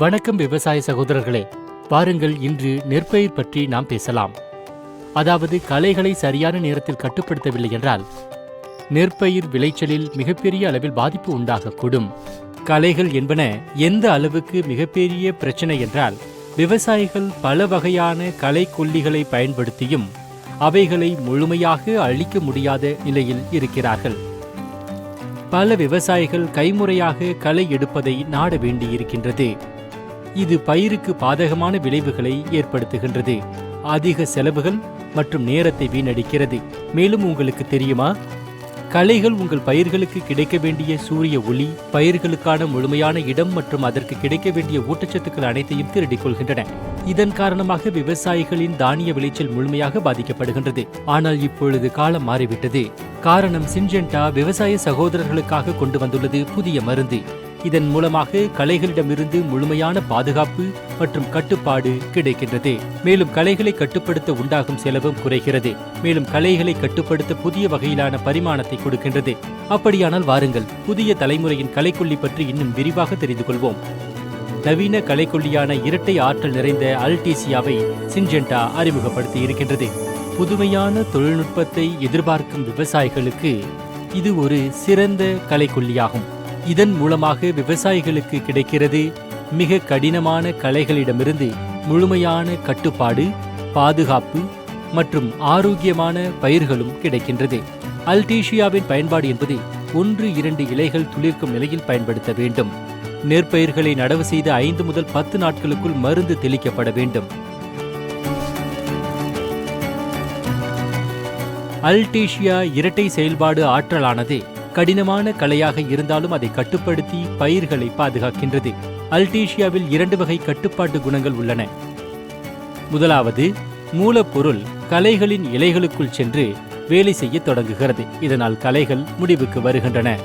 வணக்கம் விவசாய சகோதரர்களே. பாருங்கள் இன்று நெற்பயிர் பற்றி நாம் பேசலாம். அதாவது களைகளை சரியான நேரத்தில் கட்டுப்படுத்தவில்லை என்றால் நெற்பயிர் விளைச்சலில் மிகப்பெரிய அளவில் பாதிப்பு உண்டாகக்கூடும். களைகள் என்பன எந்த அளவுக்கு மிகப்பெரிய பிரச்சனை என்றால் விவசாயிகள் பல வகையான களை கொல்லிகளை பயன்படுத்தியும் அவைகளை முழுமையாக அழிக்க முடியாத நிலையில் இருக்கிறார்கள். பல விவசாயிகள் கைமுறையாக களை எடுப்பதை நாட வேண்டியிருக்கின்றது. இது பயிருக்கு பாதகமான விளைவுகளை ஏற்படுத்துகின்றது. அதிக செலவுகள் மற்றும் நேரத்தை வீணடிக்கிறது. மேலும் உங்களுக்கு தெரியுமா? களைகள் உங்கள் பயிர்களுக்கு கிடைக்க வேண்டிய சூரிய ஒளி பயிர்களுக்கான முழுமையான இடம் மற்றும் அதற்கு கிடைக்க வேண்டிய ஊட்டச்சத்துக்கள் அனைத்தையும் திருடிக் கொள்கின்றன. இதன் காரணமாக விவசாயிகளின் தானிய விளைச்சல் முழுமையாக பாதிக்கப்படுகின்றது. ஆனால் இப்பொழுது காலம் மாறிவிட்டது. காரணம் சின்ஜென்டா விவசாய சகோதரர்களுக்காக கொண்டு வந்துள்ளது புதிய மருந்து. இதன் மூலமாக களைகளிடமிருந்து முழுமையான பாதுகாப்பு மற்றும் கட்டுப்பாடு கிடைக்கின்றது. மேலும் களைகளை கட்டுப்படுத்த உண்டாகும் செலவும் குறைகிறது. மேலும் களைகளை கட்டுப்படுத்த புதிய வகையிலான பரிமாணத்தை கொடுக்கின்றது. அப்படியானால் வாருங்கள் புதிய தலைமுறையின் கலைக்கொல்லி பற்றி இன்னும் விரிவாக தெரிந்து கொள்வோம். நவீன கலைக்கொல்லியான இரட்டை ஆற்றல் நிறைந்த அல்டீசியாவை சின்ஜென்டா அறிமுகப்படுத்தி இருக்கின்றது. புதுமையான தொழில்நுட்பத்தை எதிர்பார்க்கும் விவசாயிகளுக்கு இது ஒரு சிறந்த களைக்கொல்லியாகும் இதன் மூலமாக விவசாயிகளுக்கு கிடைக்கிறது மிக கடினமான களைகளிடமிருந்து முழுமையான கட்டுப்பாடு பாதுகாப்பு மற்றும் ஆரோக்கியமான பயிர்களும் கிடைக்கின்றது. அல்டீஷியாவின் பயன்பாடு என்பது ஒன்று இரண்டு இலைகள் துளிர்க்கும் நிலையில் பயன்படுத்த வேண்டும். நெற்பயிர்களை நடவு செய்த ஐந்து முதல் பத்து நாட்களுக்குள் மருந்து தெளிக்கப்பட வேண்டும். அல்டீஷியா இரட்டை செயல்பாடு ஆற்றலானது கடினமான கலையாக இருந்தாலும் அதை கட்டுப்படுத்தி பயிர்களை பாதுகாக்கின்றது. அல்டீஷியாவில் இரண்டு வகை கட்டுப்பாட்டு குணங்கள் உள்ளன. முதலாவது மூலப்பொருள் கலைகளின் இலைகளுக்குள் சென்று வேலை செய்ய தொடங்குகிறது. இதனால் கலைகள் முடிவுக்கு வருகின்றன.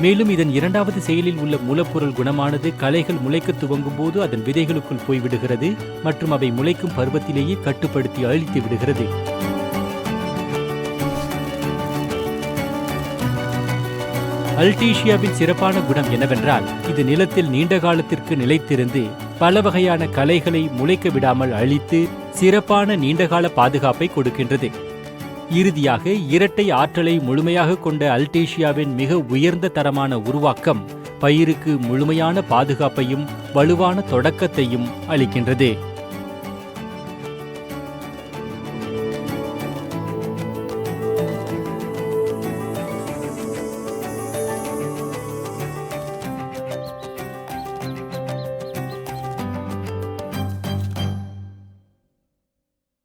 மேலும் இதன் இரண்டாவது செயலில் உள்ள மூலப்பொருள் குணமானது களைகள் முளைக்க துவங்கும் போது அதன் விதைகளுக்குள் போய்விடுகிறது மற்றும் அவை முளைக்கும் பருவத்திலேயே கட்டுப்படுத்தி அழித்து விடுகிறது. அல்டீஷியாவின் சிறப்பான குணம் என்னவென்றால் இது நிலத்தில் நீண்ட காலத்திற்கு நிலைத்திருந்து பல வகையான களைகளை முளைக்க விடாமல் அழித்து சிறப்பான நீண்டகால பாதுகாப்பை கொடுக்கின்றது. இறுதியாக இரட்டை ஆற்றலை முழுமையாக கொண்ட அல்டேஷியாவின் மிக உயர்ந்த தரமான உருவாக்கம் பயிருக்கு முழுமையான பாதுகாப்பையும் வலுவான தொடக்கத்தையும் அளிக்கின்றது.